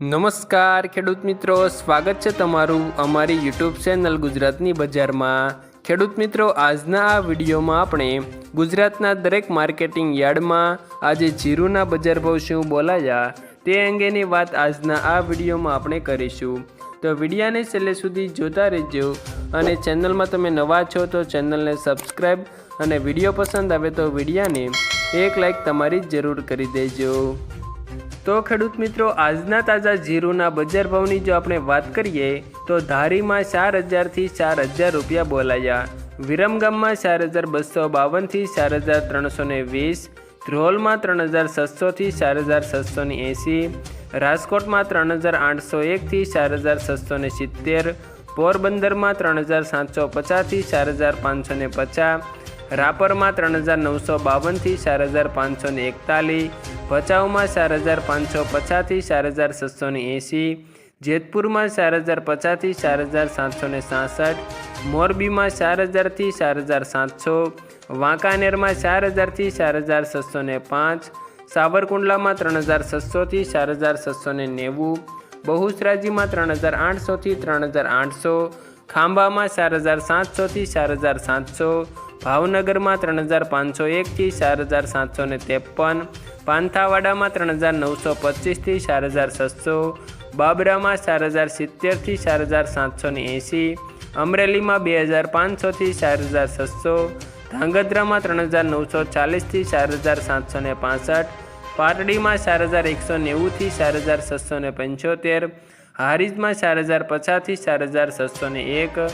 નમસ્કાર, ખેડૂત મિત્રો. સ્વાગત છે તમારું અમારી યુટ્યુબ ચેનલ ગુજરાતની બજારમાં. ખેડૂત મિત્રો, આજના આ વિડીયોમાં આપણે ગુજરાતના દરેક માર્કેટિંગ યાર્ડમાં આજે જીરુના બજાર ભાવ શું બોલાયા તે અંગેની વાત આજના આ વિડીયોમાં આપણે કરીશું. તો વિડીયાને છેલ્લે સુધી જોતા રહેજો અને ચેનલમાં તમે નવા છો તો ચેનલને સબસ્ક્રાઈબ અને વીડિયો પસંદ આવે તો વિડીયાને એક લાઈક તમારી જરૂર કરી દેજો. તો ખેડૂત મિત્રો, આજના તાજા જીરુના બજાર ભાવની જો આપણે વાત કરીએ, તો ધારીમાં ચાર હજારથી ચાર હજાર રૂપિયા બોલાયા. વિરમગામમાં ચાર હજાર બસો બાવનથી ચાર હજાર ત્રણસો ને વીસ, ધ્રોલમાં ત્રણ હજાર છસોથી ચાર હજાર છસો ને એંસી, રાજકોટમાં ત્રણ હજાર આઠસો એકથી ચાર હજાર છસો ને સિત્તેર, પોરબંદરમાં ત્રણ હજાર સાતસો પચાસથી ચાર હજાર પાંચસો ને પચાસ રાપરમાં ત્રણ હજાર નવસો બાવનથી ચાર હજાર પાંચસો ને એકતાલીસ ભચાઉમાં ચાર હજાર પાંચસો પચાસથી ચાર હજાર છસો ને એંસી જેતપુરમાં ચાર હજાર પચાસથી ચાર હજાર સાતસો ને સાસઠ મોરબીમાં ચાર હજારથી ચાર હજાર સાતસો વાંકાનેરમાં ચાર હજારથી ચાર હજાર છસો ને પાંચ સાવરકુંડલામાં ત્રણ હજાર છસોથી ચાર હજાર છસો ને નેવું બહુચરાજીમાં ત્રણ હજાર આઠસોથી ત્રણ હજાર આઠસો ખાંભામાં ચાર હજાર સાતસોથી ચાર હજાર સાતસો ભાવનગરમાં ત્રણ હજાર પાંચસો એકથી ચાર હજાર સાતસો ને ત્રેપન પાંથાવાડામાં ત્રણ હજાર નવસો પચીસથી ચાર હજાર છસો બાબરામાં ચાર હજાર સિત્તેરથી ચાર હજાર સાતસો ને એંસી અમરેલીમાં બે હજાર પાંચસોથી ચાર હજાર છસો ધાંગધ્રામાં ત્રણ હજાર નવસો ચાલીસથી ચાર હજાર સાતસો ને પાસઠ પાટડીમાં ચાર હજાર એકસો નેવુંથી ચાર હજાર છસો ને પંચોતેર હારીજમાં ચાર હજાર પચાસથી ચાર હજાર છસો ને એક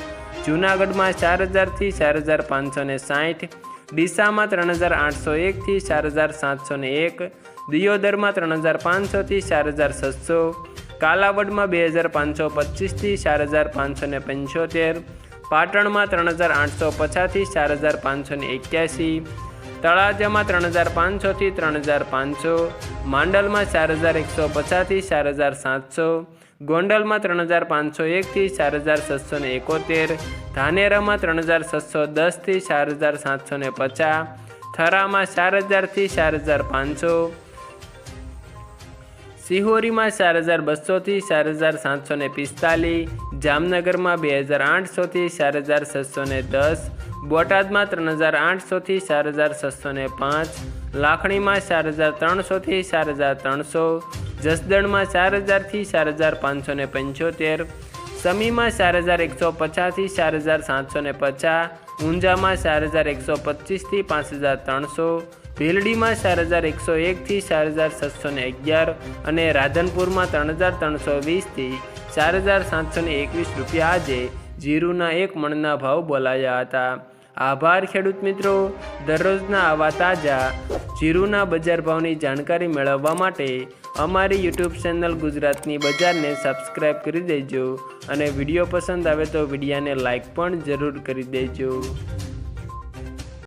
જૂનાગઢમાં ચાર હજારથી ચાર હજાર પાંચસો ને સાઠ, ડીસામાં ત્રણ હજાર આઠસો એકથી ચાર હજાર સાતસો ને એક, દિયોદરમાં ત્રણ હજાર પાંચસોથી ચાર હજાર છસો, કાલાવડમાં બે હજાર પાંચસો પચીસથી ચાર હજાર પાંચસો ને પંચોતેર, પાટણમાં ત્રણ હજાર આઠસો પચાસથી ચાર હજાર પાંચસો ને એક્યાસી, તળાજામાં ત્રણ હજાર પાંચસોથી ત્રણ હજાર પાંચસો, માંડલમાં ચાર હજાર એકસો પચાસથી ચાર હજાર સાતસો ગોંડલમાં ત્રણ હજાર પાંચસો એકથી ચાર હજાર સાતસો ને એકોતેર, ધાનેરામાં ત્રણ હજાર છસો દસથી ચાર હજાર સાતસો ને પચાસ, થરામાં ચાર હજારથી ચાર હજાર પાંચસો, સિહોરીમાં ચાર હજાર બસોથી ચાર હજાર સાતસો ને પિસ્તાલીસ, જામનગરમાં બે હજાર આઠસોથી ચાર હજાર છસો ને દસ, બોટાદમાં ત્રણ હજાર આઠસોથી ચાર હજાર છસો ને પાંચ, લાખણીમાં ચાર હજાર ત્રણસોથી ચાર હજાર ત્રણસો જસદણમાં ચાર હજારથી ચાર હજાર પાંચસો ને પંચોતેર, સમીમાં ચાર હજાર એકસો પચાસથી ચાર હજાર સાતસો ને પચાસ, ઊંઝામાં ચાર હજાર એકસો પચીસથી પાંચ હજાર ત્રણસો, ભીલડીમાં ચાર હજાર એકસો એકથી ચાર હજાર સાતસો ને અગિયાર અને રાધનપુરમાં ત્રણ હજાર ત્રણસો વીસથી ચાર હજાર સાતસો ને એકવીસ રૂપિયા આજે જીરુના એક મણના ભાવ બોલાયા હતા. આભાર ખેડૂત મિત્રો. દરરોજના આવા તાજા જીરુના બજાર ભાવની જાણકારી મેળવવા માટે અમારી યુટ્યુબ ચેનલ ગુજરાતની બજારને સબસ્ક્રાઈબ કરી દેજો અને વીડિયો પસંદ આવે તો વિડીયાને લાઈક પણ જરૂર કરી દેજો.